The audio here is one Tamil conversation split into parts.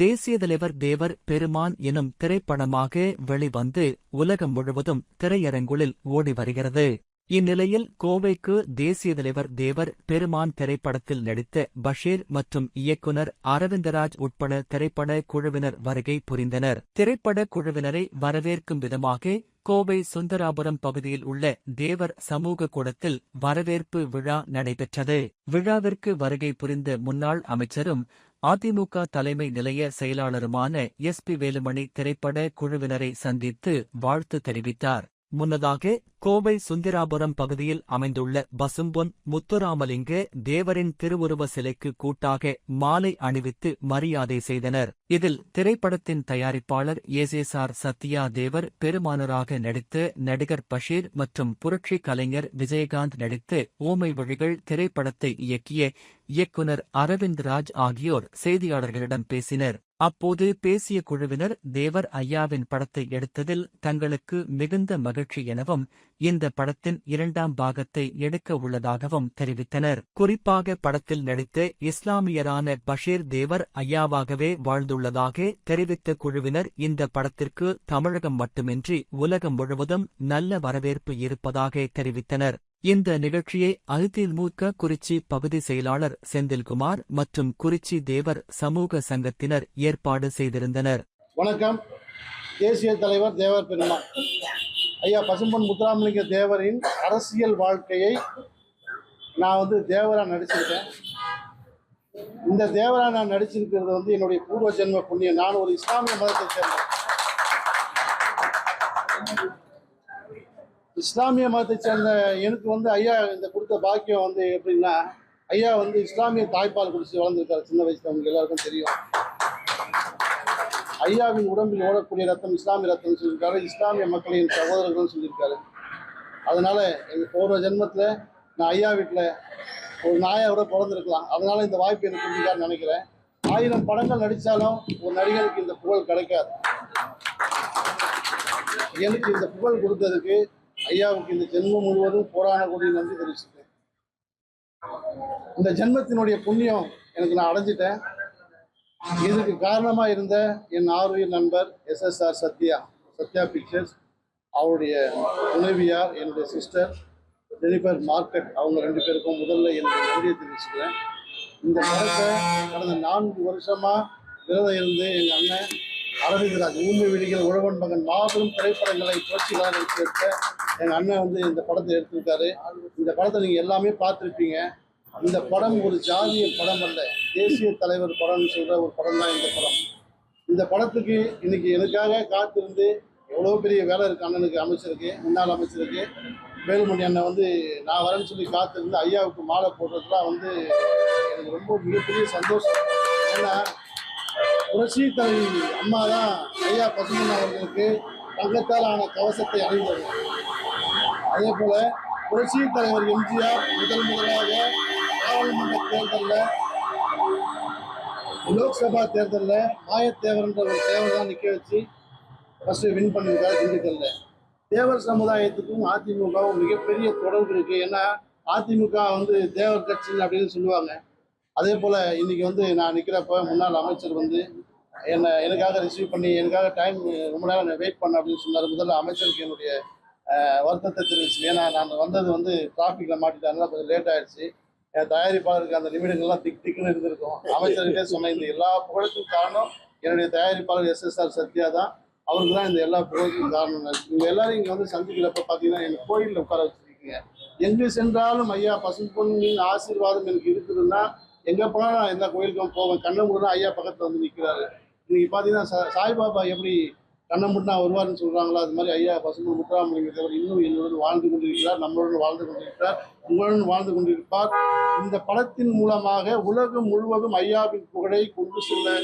தேசிய தலைவர் தேவர் பெருமான் எனும் திரைப்படமாக வெளிவந்து உலகம் முழுவதும் திரையரங்குகளில் ஓடி வருகிறது. இந்நிலையில் கோவைக்கு தேசிய தலைவர் தேவர் பெருமான் திரைப்படத்தில் நடித்த பஷீர் மற்றும் இயக்குனர் அரவிந்தராஜ் உட்பட திரைப்பட குழுவினர் வருகை புரிந்தனர். திரைப்பட குழுவினரை வரவேற்கும் விதமாக கோவை சுந்தராபுரம் பகுதியில் உள்ள தேவர் சமூக கூடத்தில் வரவேற்பு விழா நடைபெற்றது. விழாவிற்கு வருகை புரிந்த முன்னாள் அமைச்சரும் அதிமுக தலைமை நிலைய செயலாளருமான எஸ் பி வேலுமணி திரைப்பட குழுவினரை சந்தித்து வாழ்த்து தெரிவித்தார். முன்னதாக கோவை சுந்திராபுரம் பகுதியில் அமைந்துள்ள பசும்பொன் முத்துராமலிங்க தேவரின் திருவுருவ சிலைக்கு கூட்டாக மாலை அணிவித்து மரியாதை செய்தனர். இதில் திரைப்படத்தின் தயாரிப்பாளர் ஏசேசார் சத்யா தேவர் பெருமானராக நடித்த நடிகர் பஷீர் மற்றும் புரட்சி கலைஞர் விஜயகாந்த் நடித்து ஊமை வழிகள் திரைப்படத்தை இயக்கிய இயக்குனர் அரவிந்த் ராஜ் ஆகியோர் செய்தியாளர்களிடம் பேசினர். அப்போது பேசிய குழுவினர் தேவர் ஐயாவின் படத்தை எடுத்ததில் தங்களுக்கு மிகுந்த மகிழ்ச்சி எனவும் இந்த படத்தின் இரண்டாம் பாகத்தை எடுக்க உள்ளதாகவும் தெரிவித்தனர். குறிப்பாக படத்தில் நடித்த இஸ்லாமியரான பஷீர் தேவர் ஐயாவாகவே வாழ்ந்துள்ளதாக தெரிவித்த குழுவினர் இந்த படத்திற்கு தமிழகம் மட்டுமின்றி உலகம் முழுவதும் நல்ல வரவேற்பு இருப்பதாக தெரிவித்தனர். இந்த நிகழ்ச்சியை அதிமுக குறிச்சி பகுதி செயலாளர் செந்தில்குமார் மற்றும் குறிச்சி தேவர் சமூக சங்கத்தினர் ஏற்பாடு செய்திருந்தனர். வணக்கம். தேசிய தலைவர் தேவர் பெருமாள். ஐயா பசும்பொன் முத்துராமலிங்க தேவரின் அரசியல் வாழ்க்கையை நான் வந்து தேவரா நடிச்சிருக்கேன். இந்த தேவரா நான் நடிச்சிருக்கிறது வந்து என்னுடைய பூர்வ ஜென்ம புண்ணியம். நான் ஒரு இஸ்லாமிய மதத்தை சேர்ந்தேன் இஸ்லாமிய மதத்தை சேர்ந்த எனக்கு வந்து ஐயா இந்த கொடுத்த பாக்கியம் வந்து எப்படின்னா ஐயா வந்து இஸ்லாமிய தாய்ப்பால் குடிச்சு வளர்ந்துருக்காரு. சின்ன வயசுல உங்களுக்கு எல்லாருக்கும் தெரியும். ஐயாவின் உடம்பில் ஓடக்கூடிய ரத்தம் இஸ்லாமிய ரத்தம் சொல்லியிருக்காரு. இஸ்லாமிய மக்களின் சகோதரர்கள் சொல்லியிருக்காரு. அதனால எங்கள் போகிற ஜென்மத்தில் நான் ஐயா வீட்டில் ஒரு நாயோட பிறந்திருக்கலாம். அதனால இந்த வாய்ப்பு எனக்கு கொடுத்துருக்காருன்னு நினைக்கிறேன். ஆயிரம் படங்கள் நடித்தாலும் ஒரு நடிகருக்கு இந்த புகழ் கிடைக்காது. எனக்கு இந்த புகழ் கொடுத்ததுக்கு ஐயாவுக்கு இந்த ஜென்மம் முழுவதும் போராட கூடிய நன்றி தெரிவிச்சுட்டேன் இந்த ஜென்மத்தினுடைய புண்ணியம் எனக்கு நான் அடைஞ்சிட்டேன். இதுக்கு காரணமாக இருந்த என் ஆர்வீர் நண்பர் எஸ்எஸ்ஆர் சத்யா சத்யா பிக்சர்ஸ் அவருடைய துணைவியார் என்னுடைய சிஸ்டர் ஜெனிஃபர் மார்க்கெட் அவங்க ரெண்டு பேருக்கும் முதல்ல என்னுடைய நன்றியை தெரிவிச்சுக்கிறேன். இந்த படத்தை கடந்த நான்கு வருஷமாக விரதம் இருந்து எங்கள் அண்ணன் அரவிந்தராஜ் ஊமை விழிகள் உழவன் மகன் மாபெரும் திரைப்படங்களை புரட்சிகளாக எடுத்த எங்கள் அண்ணன் வந்து இந்த படத்தை எடுத்திருக்காரு. இந்த படத்தை நீங்கள் எல்லாமே பார்த்துருப்பீங்க. இந்த படம் ஒரு ஜாதிய படம் அல்ல தேசிய தலைவர் படம்னு சொல்கிற ஒரு படம் தான் இந்த படம். இந்த படத்துக்கு இன்னைக்கு எனக்காக காத்திருந்து எவ்வளோ பெரிய வேலை இருக்கு அண்ணனுக்கு அமைச்சருக்கு முன்னாள் அமைச்சருக்கு. வேலுமணி அண்ணன் வந்து நான் வரேன்னு சொல்லி காத்திருந்து ஐயாவுக்கு மாலை போடுறதுலாம் வந்து எனக்கு ரொம்ப மிகப்பெரிய சந்தோஷம். ஏன்னா புரட்சி தலைவி அம்மா தான் ஐயா பசுமன் அவர்களுக்கு தங்கத்தால் ஆன கவசத்தை அணிந்தது. அதே போல புரட்சி தலைவர் எம்ஜிஆர் முதல் முதலாக பாராளுமன்ற தேர்தலில் லோக்சபா தேர்தலில் மாயத்தேவர்ன்ற ஒரு தேவர் தான் நிற்க வச்சு ஃபஸ்ட்டு வின் பண்ணியிருக்காரு திண்டுக்கல்ல. தேவர் சமுதாயத்துக்கும் அதிமுகவும் மிகப்பெரிய தொடர்பு இருக்கு. ஏன்னா அதிமுக வந்து தேவர் கட்சி அப்படின்னு சொல்லுவாங்க. அதே போல் இன்றைக்கி வந்து நான் நிற்கிறப்ப முன்னாள் அமைச்சர் வந்து என்னை எனக்காக ரிசீவ் பண்ணி எனக்காக டைம் ரொம்ப நேரம் வெயிட் பண்ண அப்படின்னு சொன்னார். முதல்ல அமைச்சருக்கு என்னுடைய வருத்தத்தை தெரிவிச்சு ஏன்னா நான் வந்தது வந்து டிராஃபிக்கில் மாட்டிட்டதுனால கொஞ்சம் லேட் ஆயிடுச்சு. என் தயாரிப்பாளருக்கு அந்த நிமிடங்கள்லாம் திக் திக்குன்னு இருந்திருக்கும். அமைச்சர்கிட்டே சொன்ன இந்த எல்லா புகழுக்கும் காரணம் என்னுடைய தயாரிப்பாளர் எஸ்எஸ்ஆர் சத்யா தான். அவருக்கு தான் இந்த எல்லா புகழுக்கும் காரணம். இவங்க எல்லாரும் இங்கே வந்து சந்திக்கிறப்ப பார்த்தீங்கன்னா எங்கள் கோயிலில் உட்கார வச்சுருக்கீங்க. எங்கு சென்றாலும் ஐயா பசும்பொன்னின் ஆசீர்வாதம் எனக்கு இருக்குதுன்னா எங்கே போனாலும் நான் எந்த கோயிலுக்கும் போவேன். கண்ணை முடினா ஐயா பக்கத்தில் வந்து நிற்கிறாரு இன்னைக்கு பார்த்தீங்கன்னா சா சாய்பாபா எப்படி கண்ணை முட்டினா வருவார்னு சொல்கிறாங்களோ அது மாதிரி ஐயா பசும்பொன் முத்துராமலிங்க தேவர் இன்னும் என்னுடன் வாழ்ந்து கொண்டிருக்கிறார் நம்மளுடன் வாழ்ந்து கொண்டிருக்கிறார் உங்களுடன் வாழ்ந்து கொண்டிருப்பார். இந்த படத்தின் மூலமாக உலகம் முழுவதும் ஐயாவின் புகழை கொண்டு செல்ல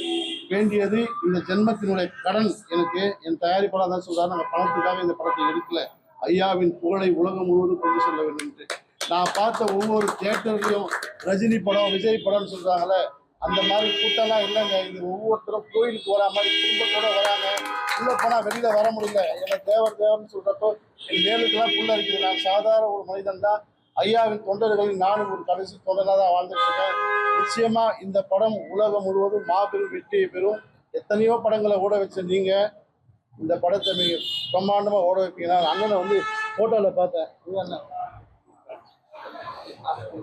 வேண்டியது இந்த ஜென்மத்தினுடைய கடன் எனக்கு. என் தயாரிப்பாளர் தான் சொல்கிறார் நாங்கள் பணத்துக்காக இந்த படத்தை எடுக்கல. ஐயாவின் புகழை உலகம் முழுவதும் கொண்டு செல்ல வேண்டும் என்று. நான் பார்த்த ஒவ்வொரு தியேட்டர்லையும் ரஜினி படம் விஜய் படம்னு சொல்றாங்களே அந்த மாதிரி கூட்டம்லாம் இல்லைங்க. இது ஒவ்வொருத்தரும் கோயிலுக்கு வரா மாதிரி குடும்பத்தோட வராங்க. உள்ள போனா வெளியில வர முடியல. என்ன தேவர் தேவர்னு சொல்றப்போ என் வேலுக்கெல்லாம் புள்ள இருக்குது நான் சாதாரண ஒரு மனிதன் தான். ஐயாவின் தொண்டர்களில் நானும் ஒரு கடைசி தொண்டராக தான் வாழ்ந்துட்டு இருக்கேன் நிச்சயமா இந்த படம் உலகம் முழுவதும் மாபெரும் வெற்றியை பெறும். எத்தனையோ படங்களை ஓட வச்ச நீங்க இந்த படத்தை நீங்கள் பிரம்மாண்டமா ஓட வைப்பீங்கன்னா அண்ணனை வந்து போட்டோல பார்த்தேன். அண்ணன்.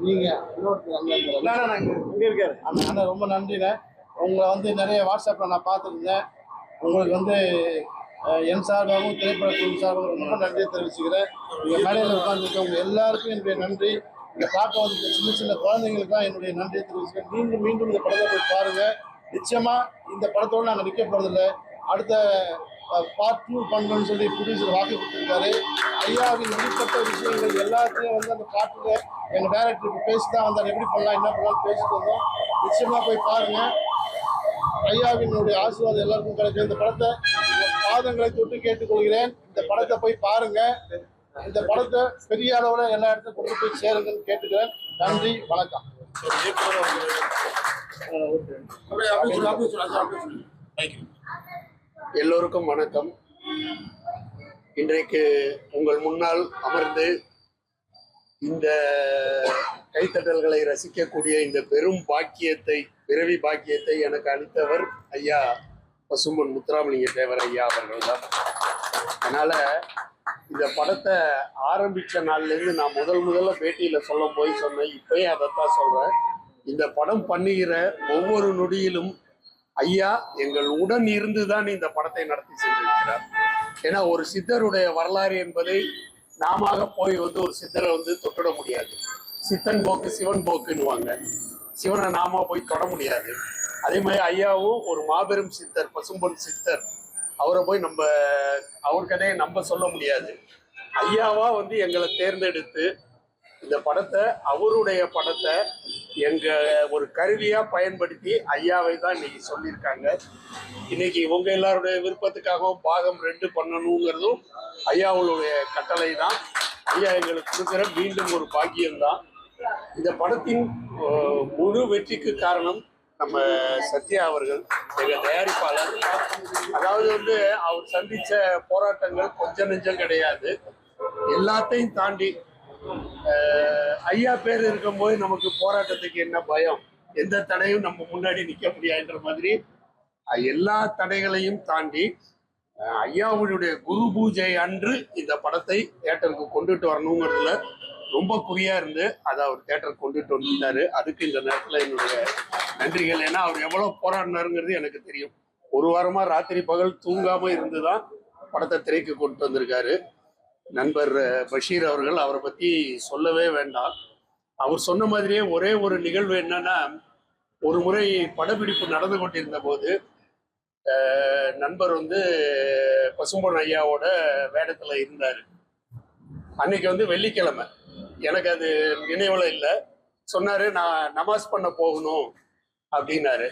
நீங்க இங்க இருக்காரு. அண்ணன் அண்ணன் ரொம்ப நன்றிண்ணே. உங்களை வந்து நிறைய வாட்ஸ்அப்பில் நான் பார்த்துருந்தேன். உங்களுக்கு வந்து என் சார்பாகவும் திரைப்பட குழு சார்பாகவும் ரொம்ப நன்றியை தெரிவிச்சுக்கிறேன். இங்கே மேடையில் உட்காந்துருக்கவங்க எல்லாருக்கும் என்னுடைய நன்றி. இந்த பார்க்க வந்து சின்ன சின்ன குழந்தைங்களுக்குலாம் என்னுடைய நன்றியை தெரிவிச்சுக்கிறேன். மீண்டும் மீண்டும் இந்த படத்தை போய் பாருங்க. நிச்சயமா இந்த படத்தோடு நாங்கள் நிற்க போகிறதில்ல அடுத்த பார்ட் டூ பண்ணணும்னு சொல்லி ப்ரொடியூசர் வாக்கு கொடுத்துருக்காரு. ஐயாவின் வெளிப்பட்ட விஷயங்கள் எல்லாத்தையும் வந்து அந்த பாட்டில் எங்கள் டைரக்டர் இப்போ பேசி தான் வந்தார். எப்படி பண்ணலாம் என்ன பண்ணலாம் பேசிட்டு வந்தோம். நிச்சயமா போய் பாருங்க. ஐயாவினுடைய ஆசீர்வாதம் எல்லாருக்கும் கிடைக்கும். இந்த படத்தை பாதங்களை தொட்டு கேட்டுக்கொள்கிறேன். இந்த படத்தை போய் பாருங்க. இந்த படத்தை பெரிய அளவுல எல்லா இடத்துக்கும் கொண்டு போய் சேருங்கன்னு கேட்டுக்கிறேன். நன்றி வணக்கம். எல்லோருக்கும் வணக்கம். இன்றைக்கு உங்கள் முன்னால் அமர்ந்து இந்த கைத்தட்டல்களை ரசிக்கக்கூடிய இந்த பெரும் பாக்கியத்தை பிறவி பாக்கியத்தை எனக்கு அளித்தவர் ஐயா பசுமன் முத்துராமலிங்க தேவர் ஐயா அவர்கள் தான் அதனால இந்த படத்தை ஆரம்பிச்ச நாள்லேருந்து நான் முதல் முதல்ல பேட்டியில் சொல்லும் போய் சொன்னேன். இப்பயும் அதைத்தான் சொல்கிறேன் இந்த படம் பண்ணுகிற ஒவ்வொரு நொடியிலும் ஐயா எங்கள் உடன் இருந்துதான் இந்த படத்தை நடத்தி சென்றிருக்கிறார். ஏன்னா ஒரு சித்தருடைய வரலாறு என்பதை நாம போய் வந்து ஒரு சித்தரை வந்து தொட்டுட முடியாது. சித்தன் போக்கு சிவன் போக்குன்னுவாங்க. சிவனை நாம போய் தொட முடியாது. அதே மாதிரி ஐயாவும் ஒரு மாபெரும் சித்தர் பசும்பொன் சித்தர். அவரை போய் நம்ம அவர் கதையை நம்ம சொல்ல முடியாது. ஐயாவா வந்து எங்களை தேர்ந்தெடுத்து இந்த படத்தை அவருடைய படத்தை எங்க ஒரு கருவியா பயன்படுத்தி ஐயாவை தான் இன்னைக்கு சொல்லியிருக்காங்க. இன்னைக்கு உங்க எல்லாருடைய விருப்பத்துக்காகவும் பாகம் ரெண்டு பண்ணணுங்கிறதும் ஐயாவுடைய கட்டளை தான் ஐயா எங்களுக்கு கொடுக்குற மீண்டும் ஒரு பாக்கியம்தான். இந்த படத்தின் முழு வெற்றிக்கு காரணம் நம்ம சத்யா அவர்கள் எங்க தயாரிப்பாளர். அதாவது வந்து அவர் சந்திச்ச போராட்டங்கள் கொஞ்சம் நெஞ்சம் கிடையாது. எல்லாத்தையும் தாண்டி ஐயா பேர் இருக்கும்போது நமக்கு போராட்டத்துக்கு என்ன பயம்? எந்த தடையும் நம்ம முன்னாடி நிற்க முடியாதுன்ற மாதிரி எல்லா தடைகளையும் தாண்டி ஐயாவுடைய குரு பூஜை அன்று இந்த படத்தை தேட்டருக்கு கொண்டுட்டு வரணுங்கிறதுல ரொம்ப குறியா இருந்து அதை அவர் தேட்டர் கொண்டுட்டு வந்திருந்தாரு அதுக்கு இந்த நேரத்தில் என்னுடைய நன்றிகள். ஏன்னா அவர் எவ்வளவு போராடினாருங்கிறது எனக்கு தெரியும். ஒரு வாரமா ராத்திரி பகல் தூங்காம இருந்துதான் படத்தை திரைக்கு கொண்டு வந்திருக்காரு. நண்பர் பஷீர் அவர்கள் அவரை பற்றி சொல்லவே வேண்டாம். அவர் சொன்ன மாதிரியே ஒரே ஒரு நிகழ்வு என்னன்னா ஒரு முறை படப்பிடிப்பு நடந்து கொண்டிருந்த போது நண்பர் வந்து பசும்பொன் ஐயாவோட வேடத்தில் இருந்தார். அன்னைக்கு வந்து வெள்ளிக்கிழமை. எனக்கு அது நினைவில் இல்லை. சொன்னார் நான் நமாஸ் பண்ண போகணும். அப்படின்னாரு.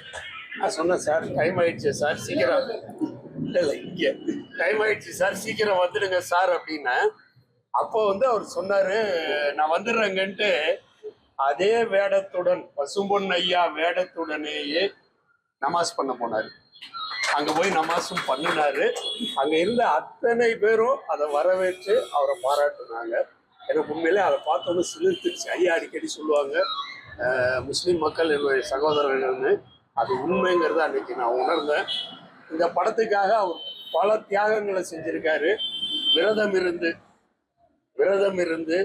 நான் சொன்னேன் சார் டைம் ஆயிடுச்சு சார் சீக்கிரம். இல்லை இல்லை இங்கே. டைம் ஆயிடுச்சு சார் சீக்கிரம் வந்துடுங்க சார் அப்படின்னா அப்போ வந்து அவர் சொன்னாரு நான் வந்துடுறேங்கன்ட்டு அதே வேடத்துடன் பசும்பொன் ஐயா வேடத்துடனேயே நமாஸ் பண்ண போனார். அங்க போய் நமாஸும் பண்ணினாரு. அங்க இருந்த அத்தனை பேரும் அதை வரவேற்று அவரை பாராட்டினாங்க. எனக்கு உண்மையிலே அதை பார்த்தோன்னு சிலிர்த்துச்சு ஐயா அடிக்கடி சொல்லுவாங்க முஸ்லீம் மக்கள் என்னுடைய சகோதரர்கள்னு அது உண்மைங்கிறத அன்னைக்கு நான் உணர்ந்தேன். இந்த படத்துக்காக அவர் பல தியாகங்களை செஞ்சிருக்காரு. விரதம் இருந்து விரதம் இருந்து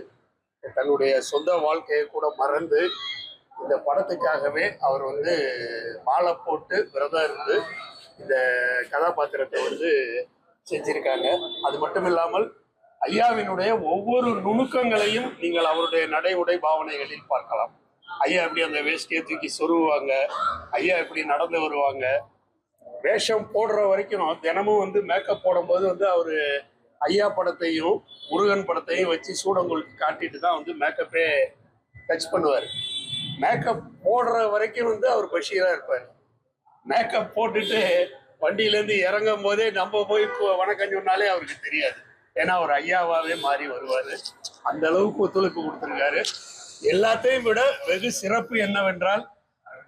தன்னுடைய சொந்த வாழ்க்கையை கூட மறந்து இந்த படத்துக்காகவே அவர் வந்து மாலை போட்டு விரதம் இருந்து இந்த கதாபாத்திரத்தை வந்து செஞ்சிருக்காங்க. அது மட்டும் இல்லாமல் ஐயாவினுடைய ஒவ்வொரு நுணுக்கங்களையும் நீங்கள் அவருடைய நடை உடை பாவனைகளில் பார்க்கலாம். ஐயா எப்படி அந்த வேஷ்டியை தூக்கி சொருவாங்க ஐயா எப்படி நடந்து வருவாங்க? வேஷம் போடுற வரைக்கும் தினமும் வந்து மேக்கப் போடும்போது வந்து அவர் ஐயா படத்தையும் முருகன் படத்தையும் வச்சு சூடங்களுக்கு காட்டிட்டு தான் வந்து மேக்கப்பே டச் பண்ணுவார். மேக்கப் போடுற வரைக்கும் வந்து அவர் பஷீராக இருப்பார். மேக்கப் போட்டுட்டு வண்டியிலேருந்து இறங்கும் போதே நம்ம போய் இப்போ வணக்கம் சொன்னாலே அவருக்கு தெரியாது. ஏன்னா அவர் ஐயாவாகவே மாறி வருவார். அந்த அளவுக்கு ஒத்துழைப்பு கொடுத்துருக்காரு. எல்லாத்தையும் விட வெகு சிறப்பு என்னவென்றால்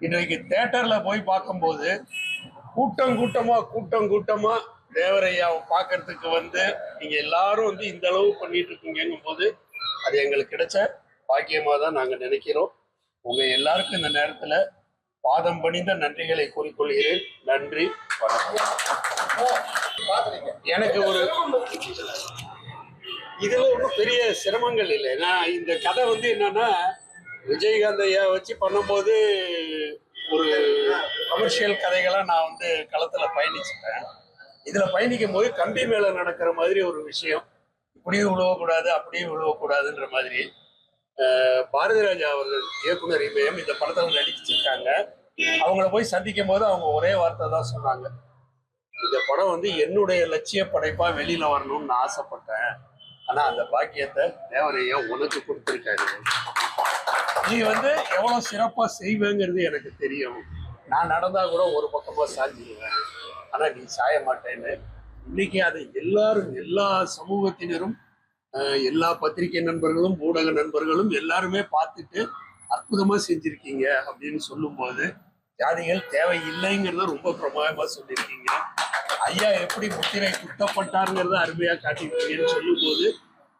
இன்றைக்கு தேட்டரில் போய் பார்க்கும்போது கூட்டம் கூட்டமா கூட்டம் கூட்டமா தேவரையாவை பார்க்கறதுக்கு வந்து நீங்க எல்லாரும் வந்து இந்த அளவு பண்ணிட்டு இருக்கீங்கும் போது அது எங்களுக்கு கிடைச்ச பாக்கியமா தான் நாங்க நினைக்கிறோம். உங்க எல்லாருக்கும் இந்த நேரத்துல பாதம் பணிந்த நன்றிகளை கூறிக்கொள்கிறேன். நன்றி வணக்கம். எனக்கு ஒரு இதுல ஒன்றும் பெரிய சிரமங்கள் இல்லை. நான் இந்த கதை வந்து என்னன்னா விஜயகாந்த் ஐயா வச்சு பண்ணும்போது ஒரு கமர்ஷியல் கதைகளாக நான் வந்து களத்தில் பயணிச்சுட்டேன் இதில் பயணிக்கும் போது கம்பி மேலே நடக்கிற மாதிரி ஒரு விஷயம். இப்படியும் விழுவக்கூடாது அப்படியும் விழுவக்கூடாதுன்ற மாதிரி. பாரதிராஜா அவர்கள் இயக்குனர் இமயம் இந்த படத்தில் நடிச்சிருக்காங்க. அவங்கள போய் சந்திக்கும் போது அவங்க ஒரே வார்த்தை தான் சொன்னாங்க. இந்த படம் வந்து என்னுடைய லட்சிய படைப்பா வெளியில வரணும்னு நான் ஆசைப்பட்டேன். ஆனா அந்த பாக்கியத்தை தேவரையா உனக்கு கொடுத்துருக்காரு. நீ வந்து எவ்வளோ சிறப்பாக செய்வேங்கிறது எனக்கு தெரியும். நான் நடந்தால் கூட ஒரு பக்கமாக சாஞ்சிடுவேன் ஆனால் நீ சாய மாட்டேன்னு. இன்னைக்கு அதை எல்லாரும் எல்லா சமூகத்தினரும் எல்லா பத்திரிகை நண்பர்களும் ஊடக நண்பர்களும் எல்லாருமே பார்த்துட்டு அற்புதமாக செஞ்சுருக்கீங்க அப்படின்னு சொல்லும்போது ஜாதிகள் தேவையில்லைங்கிறத ரொம்ப பிரமாதமாக சொல்லியிருக்கீங்க ஐயா எப்படி முத்திரை குத்தப்பட்டாருங்கிறத அருமையாக காட்டியிருக்கீங்கன்னு சொல்லும்போது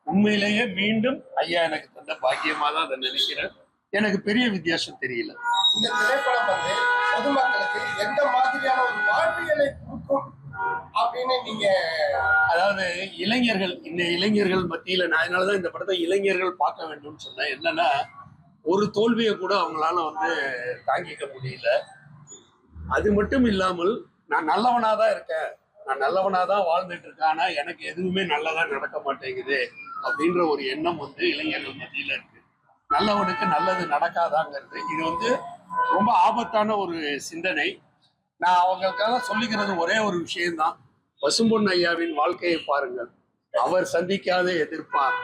உண்மையிலேயே மீண்டும் ஐயா எனக்கு தந்த பாக்கியமாக தான் அதை நினைக்கிறேன். எனக்கு பெரிய வித்தியாசம் தெரியல. இந்த திரைப்படம் வந்து பொதுமக்களுக்கு எந்த மாதிரியான ஒரு வாழ்வியலை கொடுக்கும் அப்படின்னு நீங்க அதாவது இளைஞர்கள் இந்த இளைஞர்கள் மத்தியில நான் அதனாலதான் இந்த படத்தை இளைஞர்கள் பார்க்க வேண்டும்னு சொன்னேன். என்னன்னா ஒரு தோல்வியை கூட அவங்களால வந்து தாங்கிக்க முடியல. அது மட்டும் இல்லாமல் நான் நல்லவனா தான் இருக்கேன். நான் நல்லவனா தான் வாழ்ந்துட்டு இருக்கேன் ஆனா எனக்கு எதுவுமே நல்லதா நடக்க மாட்டேங்குது அப்படின்ற ஒரு எண்ணம் வந்து இளைஞர்கள் மத்தியில இருக்கு. நல்லவனுக்கு நல்லது நடக்காதாங்கிறது. இது வந்து ரொம்ப ஆபத்தான ஒரு சிந்தனை. நான் அவங்களுக்காக சொல்லிக்கிறது ஒரே ஒரு விஷயம்தான். பசும்பொன் ஐயாவின் வாழ்க்கையை பாருங்கள். அவர் சந்திக்காத எதிர்ப்பார்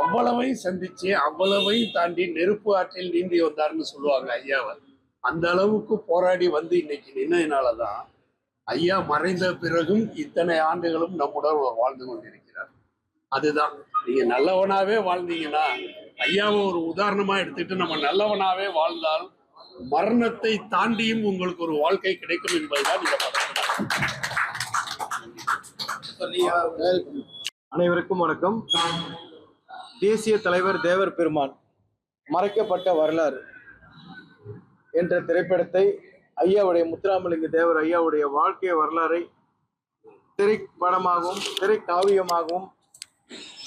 அவ்வளவையும் சந்திச்சு அவ்வளவையும் தாண்டி நெருப்பு ஆற்றில் நீந்தி வந்தார்னு சொல்லுவாங்க ஐயாவை. அந்த அளவுக்கு போராடி வந்து இன்னைக்கு நின்னதுனாலதான் ஐயா மறைந்த பிறகும் இத்தனை ஆண்டுகளும் நம்முடன் வாழ்ந்து கொண்டிருக்கிறார். அதுதான். நீங்க நல்லவனாவே வாழ்ந்தீங்கன்னா ஐயாவை ஒரு உதாரணமா எடுத்துட்டு நம்ம நல்லவனாவே வாழ்ந்தால் மரணத்தை தாண்டியும் உங்களுக்கு ஒரு வாழ்க்கை கிடைக்கும் என்பதுதான் இந்த அனைவருக்கும் வணக்கம். தேசிய தலைவர் தேவர் பெருமான் மறைக்கப்பட்ட வரலாறு என்ற திரைப்படத்தை ஐயாவுடைய முத்துராமலிங்க தேவர் ஐயாவுடைய வாழ்க்கை வரலாறை திரைப்படமாகவும் திரைக்காவியமாகவும்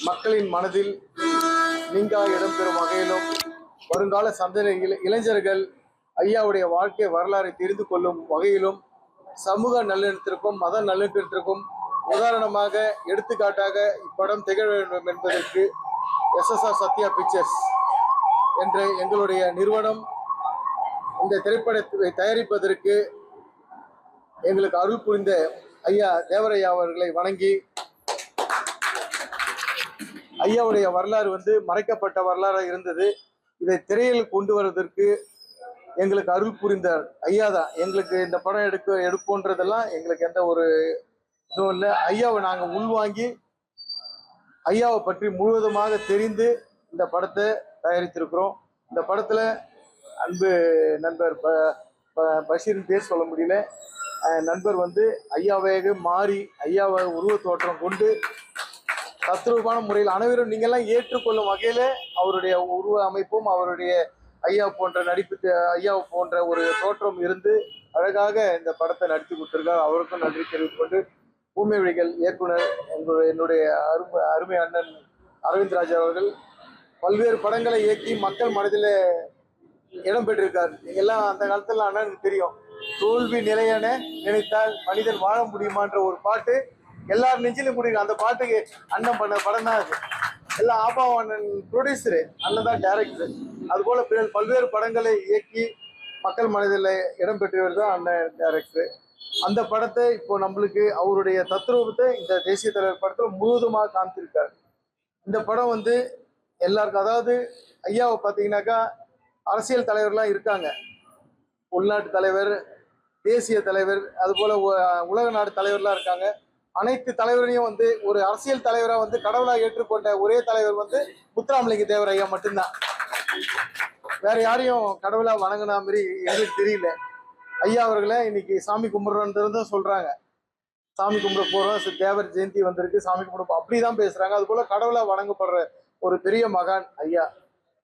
மக்களின் மனதில் நீங்கா இடம்பெறும் வகையிலும் வருங்கால சந்தன இளைஞர்கள் ஐயாவுடைய வாழ்க்கை வரலாறை தெரிந்து கொள்ளும் வகையிலும் சமூக நல்லிணத்திற்கும் மத நல்லிணத்திற்கும் உதாரணமாக எடுத்துக்காட்டாக இப்படம் திகழ வேண்டும் என்பதற்கு எஸ்எஸ்ஆர் சத்யா பிக்சர்ஸ் என்ற எங்களுடைய நிறுவனம் இந்த திரைப்படத்தை தயாரிப்பதற்கு எங்களுக்கு அருள் புரிந்த ஐயா தேவரையா அவர்களை வணங்கி ஐயாவுடைய வரலாறு வந்து மறைக்கப்பட்ட வரலாறாக இருந்தது. இதை திரையில் கொண்டு வருவதற்கு எங்களுக்கு அருள் புரிந்த ஐயா தான். எங்களுக்கு இந்த படம் எடுக்க எடுப்போன்றதெல்லாம் எங்களுக்கு எந்த ஒரு இதுவும் இல்லை. ஐயாவை நாங்கள் உள்வாங்கி ஐயாவை பற்றி முழுவதுமாக தெரிந்து இந்த படத்தை தயாரித்திருக்கிறோம். இந்த படத்தில் அன்பு நண்பர் ப ப- பஷீரின் பேர் சொல்ல முடியல. நண்பர் வந்து ஐயாவாக மாறி ஐயாவை உருவ தோற்றம் கொண்டு தத்ரூபான முறையில் அனைவரும் நீங்கள்லாம் ஏற்றுக்கொள்ளும் வகையில் அவருடைய உருவ அமைப்பும் அவருடைய ஐயா போன்ற நடிப்பு ஐயா போன்ற ஒரு தோற்றம் இருந்து அழகாக இந்த படத்தை நடித்து கொடுத்திருக்கார். அவருக்கும் நன்றி தெரிவித்துக் கொண்டு பூமி விழிகள் இயக்குனர் எங்களுடைய என்னுடைய அருமை அருமை அண்ணன் அரவிந்த் ராஜா அவர்கள் பல்வேறு படங்களை இயக்கி மக்கள் மனதில் இடம் பெற்றிருக்கார். எல்லாம் அந்த காலத்துல அண்ணனுக்கு தெரியும். தோல்வி நிலையென நினைத்தால் மனிதன் வாழ முடியுமான்ற ஒரு பாட்டு எல்லார் நெஞ்சிலும் முடியும் அந்த பாட்டுக்கு அண்ணன் பண்ண படம் தான் அது. எல்லாம் ஆபா அண்ணன் ப்ரொடியூசரு அண்ணன் தான் டேரக்டர் அது போல் பிற பல்வேறு படங்களை இயக்கி மக்கள் மனதில் இடம்பெற்றவர் தான் அண்ணன் டேரக்டர் அந்த படத்தை இப்போ நம்மளுக்கு அவருடைய தத்ரூபத்தை இந்த தேசிய தலைவர் படத்தில் முழுவதுமாக காமிச்சிருக்காரு. இந்த படம் வந்து எல்லாருக்கும் அதாவது ஐயாவை பார்த்தீங்கன்னாக்கா அரசியல் தலைவர்லாம் இருக்காங்க. உள்நாட்டு தலைவர் தேசிய தலைவர் அதுபோல் உலக நாடு தலைவர்லாம் இருக்காங்க. அனைத்து தலைவரையும் வந்து ஒரு அரசியல் தலைவரை வந்து கடவுளாக ஏற்றுக்கொண்ட ஒரே தலைவர் வந்து முத்துராமலிங்க தேவர் ஐயா மட்டும்தான். வேற யாரையும் கடவுளா வணங்கின மாதிரி எங்களுக்கு தெரியல. ஐயா அவர்களை இன்னைக்கு சாமி கும்பிட்றோன்றதும் சொல்றாங்க. சாமி கும்பிட போறோம். தேவர் ஜெயந்தி வந்திருக்கு. சாமி கும்பிட போ- அப்படிதான் பேசுறாங்க. அது போல கடவுளா வணங்கப்படுற ஒரு பெரிய மகான் ஐயா.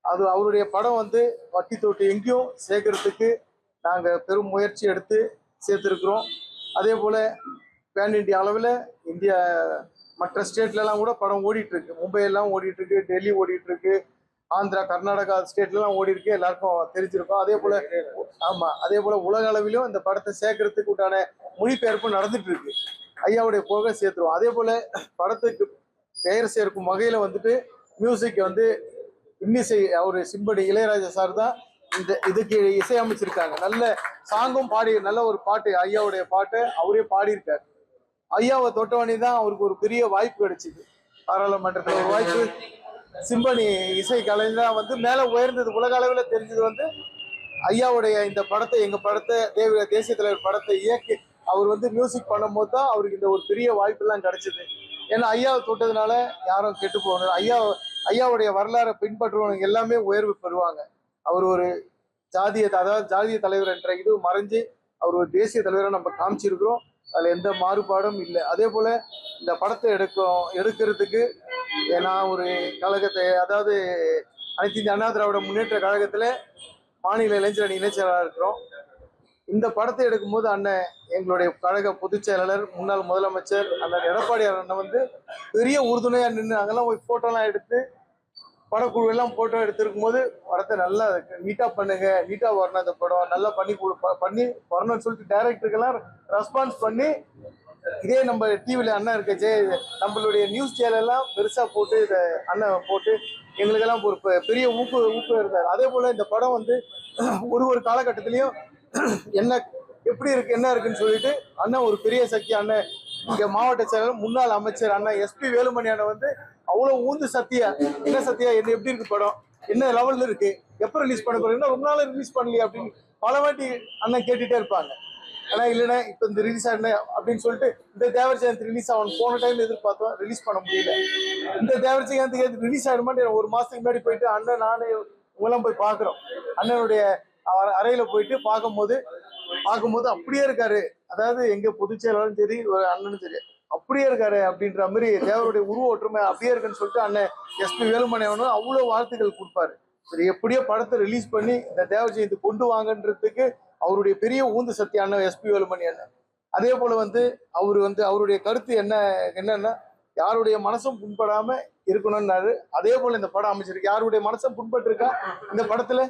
அது அவருடைய படம் வந்து வட்டி தொட்டு எங்கேயும் சேர்க்கறதுக்கு நாங்கள் பெரும் முயற்சி எடுத்து சேர்த்துருக்குறோம். அதே போல் பேன் இந்தியா அளவில் இந்தியா மற்ற ஸ்டேட்லலாம் கூட படம் ஓடிட்டுருக்கு. மும்பையெல்லாம் ஓடிட்டுருக்கு டெல்லி ஓடிட்டுருக்கு ஆந்திரா கர்நாடகா ஸ்டேட்லலாம் ஓடி இருக்கு எல்லாருக்கும் தெரிஞ்சிருக்கும். அதே போல் ஆமாம் அதே போல் உலக அளவிலும் இந்த படத்தை சேர்க்கறதுக்கு உண்டான மொழிபெயர்ப்பு நடந்துட்டு இருக்கு ஐயாவுடைய புகை சேர்த்துருவோம். அதே போல் படத்துக்கு பெயர் சேர்க்கும் வகையில் வந்துட்டு மியூசிக் வந்து இன்னிசை அவர் சிம்படி இளையராஜா சார் தான் இந்த இதுக்கு இசையமைச்சிருக்காங்க. நல்ல சாங்கும் பாடி நல்ல ஒரு பாட்டு ஐயாவுடைய பாட்டை அவரே பாடியிருக்காரு. ஐயாவை தொட்டவனே தான் அவருக்கு ஒரு பெரிய வாய்ப்பு கிடைச்சிது. பாராளுமன்றத்தில் ஒரு வாய்ப்பு. சிம்பனி இசை தான் வந்து மேலே உயர்ந்தது. உலக அளவில் தெரிஞ்சது வந்து ஐயாவுடைய இந்த படத்தை எங்கள் படத்தை தேவ தேசிய தலைவர் படத்தை இயக்கி அவர் வந்து மியூசிக் பண்ணும்போது தான் அவருக்கு இந்த ஒரு பெரிய வாய்ப்பெல்லாம் கிடைச்சிது. ஏன்னா ஐயாவை தொட்டதுனால யாரும் கெட்டு போகணும். ஐயா ஐயாவுடைய வரலாறை பின்பற்றுவவங்க எல்லாமே உயர்வு பெறுவாங்க. அவர் ஒரு ஜாதிய அதாவது ஜாதிய தலைவர் என்ற இது மறைஞ்சு அவர் ஒரு தேசிய தலைவரை நம்ம காமிச்சிருக்கிறோம். அதில் எந்த மாறுபாடும் இல்லை. அதே போல் இந்த படத்தை எடுக்கும் எடுக்கிறதுக்கு நான் ஒரு கழகத்தை அதாவது அனைத்து இந்திய அண்ணா திராவிட முன்னேற்ற கழகத்தில் மாநில இளைஞர் அணி இணைச் செயலாளர் இருக்கிறோம். இந்த படத்தை எடுக்கும்போது அண்ணன் எங்களுடைய கழக பொதுச் செயலாளர் முன்னாள் முதலமைச்சர் அண்ணன் எடப்பாடி அண்ணன் வந்து பெரிய உறுதுணையாக நின்று அங்கெல்லாம் போய் ஃபோட்டோலாம் எடுத்து படக்குழு எல்லாம் ஃபோட்டோ எடுத்திருக்கும் போது படத்தை நல்லா நீட்டாக பண்ணுங்க நீட்டாக வரணும் அந்த படம். நல்லா பண்ணி கொடு ப- பண்ணி வரணும்னு சொல்லிட்டு டேரக்டருக்கெல்லாம் ரெஸ்பான்ஸ் பண்ணி இதே நம்ம டிவியில் அண்ணன் இருக்கச்சே நம்மளுடைய நியூஸ் சேனல்லாம் பெருசாக போட்டு இதை அண்ணன் போட்டு எங்களுக்கெல்லாம் ஒரு பெ- பெரிய ஊக்கு ஊக்கம் இருந்தார். அதே போல் இந்த படம் வந்து ஒரு ஒரு காலகட்டத்திலையும் என்ன எப்படி இருக்கு என்ன இருக்குன்னு சொல்லிட்டு அண்ணன் ஒரு பெரிய சக்தி அண்ணன். இங்க மாவட்ட செயலர் முன்னாள் அமைச்சர் அண்ணன் எஸ்பி வேலுமணி அண்ணன் வந்து அவ்வளவு ஊந்து சத்தியா? என்ன சத்தியா? என்ன எப்படி இருக்கு படம்? என்ன லெவல்ல இருக்கு? எப்போ ரிலீஸ் பண்ண போறீங்க? ரொம்ப நாள் ரிலீஸ் பண்ணலையே அப்படின்னு பல வாட்டி அண்ணன் கேட்டுட்டே இருப்பாங்க. ஆனா இல்லைன்னா இப்போ இந்த ரிலீஸ் ஆன அப்படின்னு சொல்லிட்டு இந்த தேவர் ஜெயந்தி ரிலீஸ் ஆகணும். போன டைம் எதிர்பார்த்தோம். ரிலீஸ் பண்ண முடியல. இந்த தேவர் ஜெயந்தி ரிலீஸ் ஆகிடுமான்னு ஒரு மாசத்துக்கு முன்னாடி போயிட்டு அண்ணன் நானே உங்களாம் போய் பார்க்குறோம். அண்ணனுடைய அறையில் அறையில போயிட்டு பார்க்கும்போது பார்க்கும்போது அப்படியே இருக்காரு. அதாவது எங்க பொதுச் செயலாளரும் சரி ஒரு அண்ணனும் சரி. அப்படியே இருக்காரு அப்படின்ற மாதிரி தேவருடைய உருவ ஒற்றுமை அப்படியே இருக்குன்னு சொல்லிட்டு அண்ணன் எஸ்பி வேலுமணி அவனும் அவ்வளவு வாழ்த்துக்கள் கொடுப்பாரு. சரி எப்படியோ படத்தை ரிலீஸ் பண்ணி இந்த தேவ ஜெயந்தி கொண்டு வாங்கன்றதுக்கு அவருடைய பெரிய ஊந்து சக்தி அண்ணன் எஸ்பி வேலுமணி அண்ணன். அதே போல வந்து அவர் வந்து அவருடைய கருத்து என்ன என்னன்னா யாருடைய மனசும் புண்படாம இருக்கணும்னாரு. அதே போல இந்த படம் அமைச்சிருக்கு. யாருடைய மனசும் புண்பட்டிருக்கா? இந்த படத்துல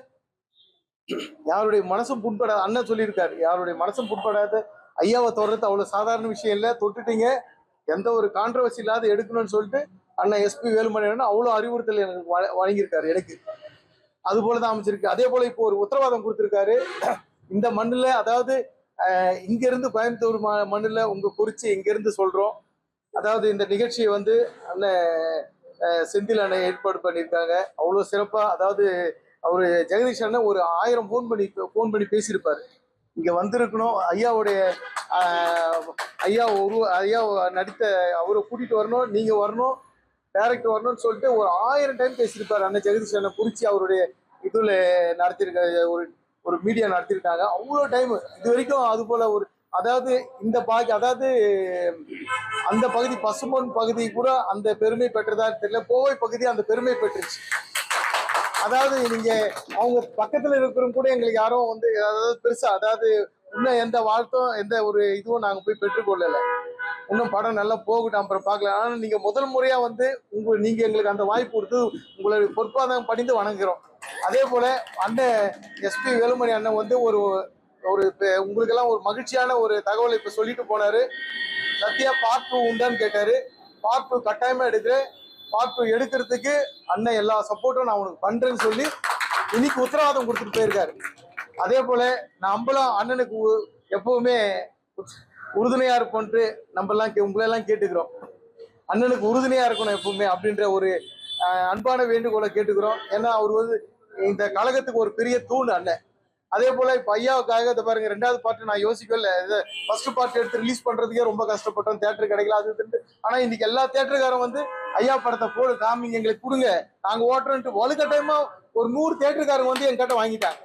யாருடைய மனசும் புண்படாத அண்ணன் சொல்லியிருக்காரு யாருடைய மனசும் புண்படாத ஐயாவை தொடர்றது அவ்வளோ சாதாரண விஷயம் இல்லை. தொட்டுட்டீங்க. எந்த ஒரு கான்ட்ரவர்சி இல்லாத எடுக்கணும்னு சொல்லிட்டு அண்ணன் எஸ்பி வேலுமணி அவ்வளோ அறிவுறுத்தல் எனக்கு வழங்கியிருக்காரு எனக்கு. அது போல தான் அமைச்சிருக்கு அதே போல இப்போ ஒரு உத்தரவாதம் கொடுத்துருக்காரு. இந்த மண்ணில் அதாவது இங்கேருந்து கோயம்புத்தூர் ம- மண்ணுல உங்க குறிச்சி இங்க சொல்கிறோம் அதாவது இந்த நிகழ்ச்சியை வந்து அண்ணன் செந்தில் அண்ணன் ஏற்பாடு பண்ணியிருக்காங்க. அவ்வளோ சிறப்பாக அதாவது அவர் ஜெகதீஷ் அண்ணன் ஒரு ஆயிரம் ஃபோன் பண்ணி ஃபோன் பண்ணி பேசியிருப்பார். இங்க வந்திருக்கணும். ஐயாவுடைய ஐயா ஒரு ஐயா நடித்த அவரை கூட்டிட்டு வரணும் நீங்க வரணும் டேரக்டர் வரணும்னு சொல்லிட்டு ஒரு ஆயிரம் டைம் பேசியிருப்பார் அண்ணன் ஜெகதீஷ் அண்ணன் குறிச்சி அவருடைய இதுல நடத்திருக்க ஒரு ஒரு மீடியா நடத்திருக்காங்க அவ்வளோ டைம் இது வரைக்கும் அது போல ஒரு அதாவது இந்த பாக்கி அதாவது அந்த பகுதி பசும்பொன் பகுதி கூட அந்த பெருமை பெற்றதா தெரியல. கோவை பகுதி அந்த பெருமை பெற்றுச்சு. அதாவது நீங்க அவங்க பக்கத்துல இருக்கிறவங்க கூட எங்களுக்கு யாரும் வந்து அதாவது பெருசா அதாவது இன்னும் எந்த வாழ்த்தும் எந்த ஒரு இதுவும் நாங்க போய் பெற்றுக்கொள்ளல இன்னும் படம் நல்லா போகட்டும் அப்புறம் பார்க்கலாம். ஆனா நீங்க முதல் முறையா வந்து உங்க நீங்க எங்களுக்கு அந்த வாய்ப்பு கொடுத்து உங்களுடைய பொற்பாதம் படிந்து வணங்குறோம். அதே போல அண்ணன் எஸ்பி வேலுமணி அண்ணன் வந்து ஒரு ஒரு பெ- உங்களுக்கெல்லாம் ஒரு மகிழ்ச்சியான ஒரு தகவலை இப்ப சொல்லிட்டு போனாரு. சத்யா பார்ட் டூ உண்டான்னு கேட்டாரு. பார்ட் டூ கட்டாயமா எடுக்கிறேன். பார்ட் டூ எடுக்கிறதுக்கு அண்ணன் எல்லா சப்போர்ட்டும் நான் உனக்கு பண்றேன்னு சொல்லி இன்னைக்கு உத்தரவாதம் கொடுத்துட்டு போயிருக்காரு. அதே போல நம்மளும் அண்ணனுக்கு உ- எப்பவுமே உறுதுணையா இருப்போன்ட்டு நம்ம எல்லாம் கே- கேட்டுக்கிறோம். அண்ணனுக்கு உறுதுணையா இருக்கணும் எப்பவுமே அப்படின்ற ஒரு அன்பான வேண்டுகோளை கேட்டுக்கிறோம். ஏன்னா அவர் வந்து இந்த கழகத்துக்கு ஒரு பெரிய தூண் அண்ணன். அதே போல இப்ப ஐயாவுக்காக இதை பாருங்க ரெண்டாவது பாட்டு நான் யோசிக்கவே இல்லை ஃபர்ஸ்ட் பாட்டு எடுத்து ரிலீஸ் பண்றதுக்கே ரொம்ப கஷ்டப்பட்டோம். தேட்டர் கிடைக்கல அது ஆனா இன்னைக்கு எல்லா தேட்டருக்காரும் வந்து ஐயா படத்தை போடு காமிங்க எங்களுக்கு கொடுங்க. நாங்க ஓட்டுறோன்ட்டு வலுக்கட்டாயமா ஒரு நூறு தேட்டருக்காரங்க வந்து என்கிட்ட வாங்கிட்டாங்க.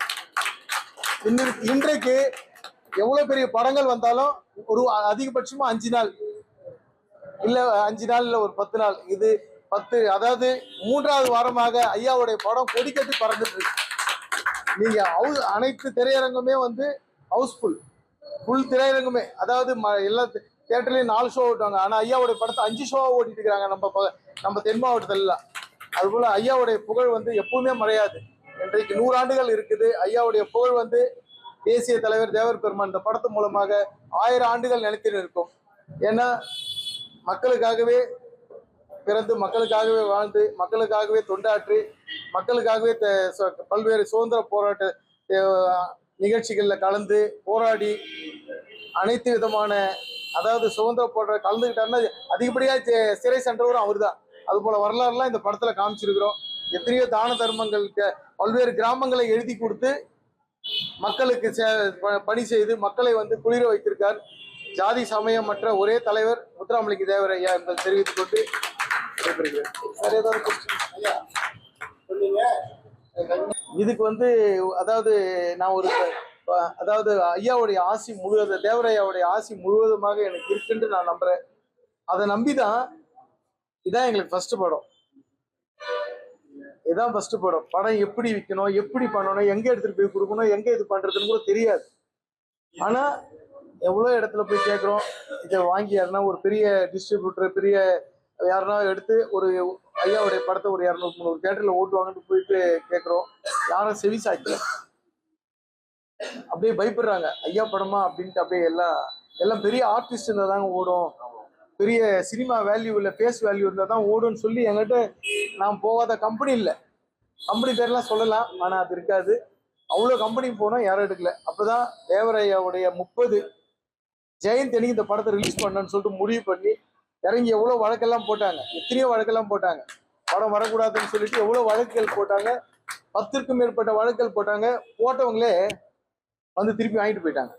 இன்னைக்கு இன்றைக்கு எவ்வளவு பெரிய படங்கள் வந்தாலும் ஒரு அதிகபட்சமா அஞ்சு நாள். இல்ல அஞ்சு நாள் இல்ல ஒரு பத்து நாள். இது பத்து அதாவது மூன்றாவது வாரமாக ஐயாவுடைய படம் கொடிக்கட்டு பறந்துட்டு இருக்கு. நீங்க ஹவுஸ் அனைத்து திரையரங்குமே வந்து ஹவுஸ்ஃபுல். ஃபுல் திரையரங்குமே. அதாவது ம- எல்லா தேட்டர்லயும் நாலு ஷோ ஓட்டுவாங்க. ஆனா ஐயாவுடைய படத்தை அஞ்சு ஷோவாக ஓட்டிட்டு இருக்கிறாங்க. நம்ம ப- நம்ம தென் மாவட்டத்துல அதுபோல் ஐயாவுடைய புகழ் வந்து எப்பவுமே மறையாது. இன்றைக்கு நூறு ஆண்டுகள் இருக்குது. ஐயாவுடைய புகழ் வந்து தேசிய தலைவர் தேவர் பெருமான் இந்த படத்து மூலமாக ஆயிரம் ஆண்டுகள் நினைத்து இருக்கும் ஏன்னா மக்களுக்காகவே பிறந்து மக்களுக்காகவே வாழ்ந்து மக்களுக்காகவே தொண்டாற்றி மக்களுக்காகவே பல்வேறு சுதந்திர போராட்ட நிகழ்ச்சிகளில் கலந்து போராடி அனைத்து விதமான அதாவது சுதந்திர போட்ட கலந்துக்கிட்டாருன்னா அதிகப்படியா சிறை சென்றவரும் அவர்தான். அது போல வரலாறுலாம் இந்த படத்துல காமிச்சிருக்கிறோம். எத்தனையோ தான தர்மங்களுக்கு பல்வேறு கிராமங்களை எழுதி கொடுத்து மக்களுக்கு சே- ப- பணி செய்து மக்களை வந்து குளிர வைத்திருக்கார். ஜாதி சமயம் மற்ற ஒரே தலைவர் முத்துராமலிங்க தேவர் ஐயா என்பதை தெரிவித்துக் கொண்டு ஏதாவது இதுக்கு வந்து அதாவது நான் ஒரு அதாவது ஐயாவுடைய ஆசி முழுவதும் தேவரையாவுடைய ஆசி முழுவதுமாக எனக்கு இருக்குன்னு நான் நம்புறேன். அதை நம்பி தான் இதான் எங்களுக்கு ஃபர்ஸ்ட் படம். இதான் ஃபர்ஸ்ட் படம். படம் எப்படி விற்கணும் எப்படி பண்ணணும் எங்க எடுத்துட்டு போய் கொடுக்கணும் எங்க இது பண்றதுன்னு கூட தெரியாது. ஆனா எவ்வளோ இடத்துல போய் கேட்குறோம் இதை வாங்கி யாருன்னா ஒரு பெரிய டிஸ்ட்ரிபியூட்டர் பெரிய யாருன்னா எடுத்து ஒரு ஐயாவுடைய படத்தை ஒரு இரநூறு முந்நூறு தேட்டரில் ஓட்டுவாங்கன்னு போயிட்டு கேட்குறோம். யாரும் செவி சாய்க்கல அப்படியே பயப்படுறாங்க. ஐயா படமா அப்படின்ட்டு அப்படியே எல்லாம் எல்லாம் பெரிய ஆர்டிஸ்ட் இருந்தால் தாங்க ஓடும். பெரிய சினிமா வேல்யூ இல்லை ஃபேஸ் வேல்யூ இருந்தால் தான் ஓடும்னு சொல்லி என்கிட்ட நான் போகாத கம்பெனி இல்லை. கம்பெனி பேர்லாம் சொல்லலாம் ஆனால் அது இருக்காது. அவ்வளோ கம்பெனி போனோம் யாரும் எடுக்கல. அப்போதான் தேவராயாவுடைய முப்பது ஜெயந்த் அன்னைக்கு இந்த படத்தை ரிலீஸ் பண்ணணும்னு சொல்லிட்டு முடிவு பண்ணி இறங்கி எவ்வளோ வழக்கெல்லாம் போட்டாங்க. எத்தனையோ வழக்கெல்லாம் போட்டாங்க. படம் வரக்கூடாதுன்னு சொல்லிட்டு எவ்வளோ வழக்குகள் போட்டாங்க. பத்திற்கும் மேற்பட்ட வழக்குகள் போட்டாங்க. போட்டவங்களே வந்து திருப்பி வாங்கிட்டு போயிட்டாங்க.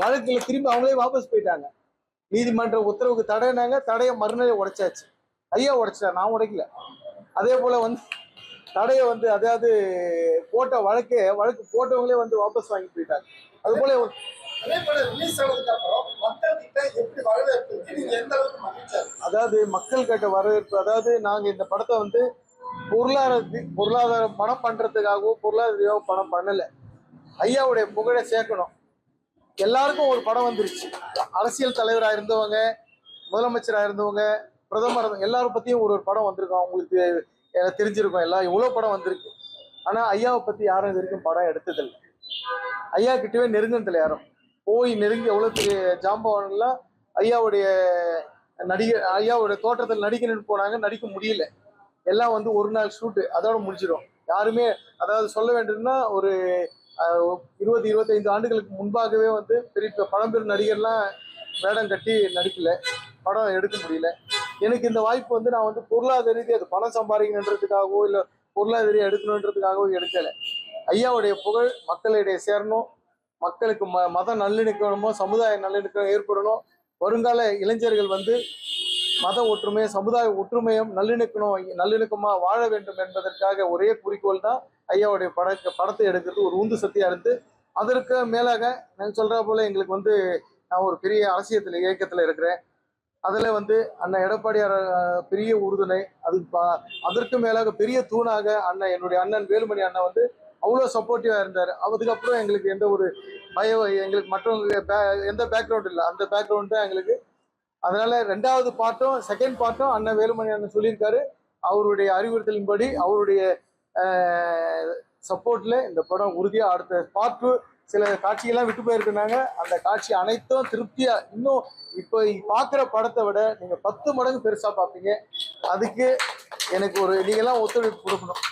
வழக்குல திரும்பி அவங்களே வாபஸ் போயிட்டாங்க. நீதிமன்ற உத்தரவுக்கு தடைனாங்க தடையை மறுநாளே உடைச்சாச்சு. ஐயா உடைச்சிட்டார் நான் உடைக்கல. அதே போல வந்து தடையை வந்து அதாவது போட்ட வழக்கே வழக்கு போட்டவங்களே வந்து வாபஸ் வாங்கி போயிட்டாங்க. அது போல? அதாவது மக்கள் கேட்ட வரவேற்பு அதாவது நாங்க இந்த படத்தை வந்து பொருளாதாரத்து பொருளாதார பணம் பண்ணுறதுக்காகவும் பொருளாதார பணம் பண்ணலை. ஐயாவுடைய புகழை சேர்க்கணும். எல்லாருக்கும் ஒரு படம் வந்துருச்சு. அரசியல் தலைவராக இருந்தவங்க முதலமைச்சராக இருந்தவங்க பிரதமர் இருந்தவங்க, எல்லாரும் பற்றியும் ஒரு ஒரு படம் வந்திருக்கும். அவங்களுக்கு எனக்கு தெரிஞ்சிருக்கும். எல்லாம் இவ்வளோ படம் வந்திருக்கு. ஆனால் ஐயாவை பற்றி யாரும் இது வரைக்கும் படம் எடுத்ததில்லை. ஐயா கிட்டவே நெருங்கினதில்லை யாரும். போய் நெருங்கி எவ்வளோ பெரிய ஜாம்பவான்லாம் ஐயாவுடைய நடிகர் ஐயாவோட தோற்றத்தில் நடிக்கணும்னு போனாங்க நடிக்க முடியல. எல்லாம் வந்து ஒரு நாள் ஷூட்டு அதோட முடிச்சிடும் யாருமே அதாவது சொல்ல வேண்டும்னா ஒரு இருபது இருபத்தைந்து ஆண்டுகளுக்கு முன்பாகவே வந்து பெரிய பழம்பெரும் நடிகர்லாம் வேடம் கட்டி நடிக்கல. படம் எடுக்க முடியல. எனக்கு இந்த வாய்ப்பு வந்து நான் வந்து பொருளாதார ரீதியாக அது பணம் சம்பாதிக்கணுன்றதுக்காகவோ இல்லை பொருளாதார எடுக்கணுன்றதுக்காகவோ எடுக்கலை. ஐயாவுடைய புகழ் மக்களிடையே சேரணும். மக்களுக்கு ம மத நல்லிணக்கமோ சமுதாய நல்லிணக்கம் ஏற்படணும். வருங்கால இளைஞர்கள் வந்து மத ஒற்றுமை சமுதாய ஒற்றுமையும் நல்லிணக்கணும் நல்லிணக்கமாக வாழ வேண்டும் என்பதற்காக ஒரே குறிக்கோள் தான் ஐயாவுடைய பட படத்தை எடுக்கிறது. ஒரு உந்து சக்தியாக இருந்து அதற்கு மேலாக நான் சொல்கிற போல எங்களுக்கு வந்து நான் ஒரு பெரிய அரசியத்தில் இயக்கத்தில் இருக்கிறேன். அதில் வந்து அண்ணன் எடப்பாடியார் பெரிய உறுதுணை. அது அதற்கு மேலாக பெரிய தூணாக அண்ணன் என்னுடைய அண்ணன் வேலுமணி அண்ணன் வந்து அவ்வளோ சப்போர்ட்டிவாக இருந்தார். அதுக்கப்புறம் எங்களுக்கு எந்த ஒரு பய எங்களுக்கு மற்றவங்க பே- எந்த பேக்ரவுண்ட் இல்லை. அந்த பேக்ரவுண்ட் தான் எங்களுக்கு அதனால ரெண்டாவது பாட்டும் செகண்ட் பாட்டும் அண்ணன் வேலுமணி அண்ணன் சொல்லியிருக்காரு. அவருடைய அறிவுறுத்தலின்படி அவருடைய சப்போர்ட்ல இந்த படம் உறுதியா அடுத்த பார்ட் சில காட்சிகள்லாம் விட்டு போயிருக்கிறாங்க அந்த காட்சி அனைத்தும் திருப்தியா இன்னும் இப்போ பார்க்குற படத்தை விட நீங்க பத்து மடங்கு பெருசா பார்ப்பீங்க அதுக்கு எனக்கு ஒரு நீங்கெல்லாம் ஒத்துழைப்பு கொடுக்கணும்.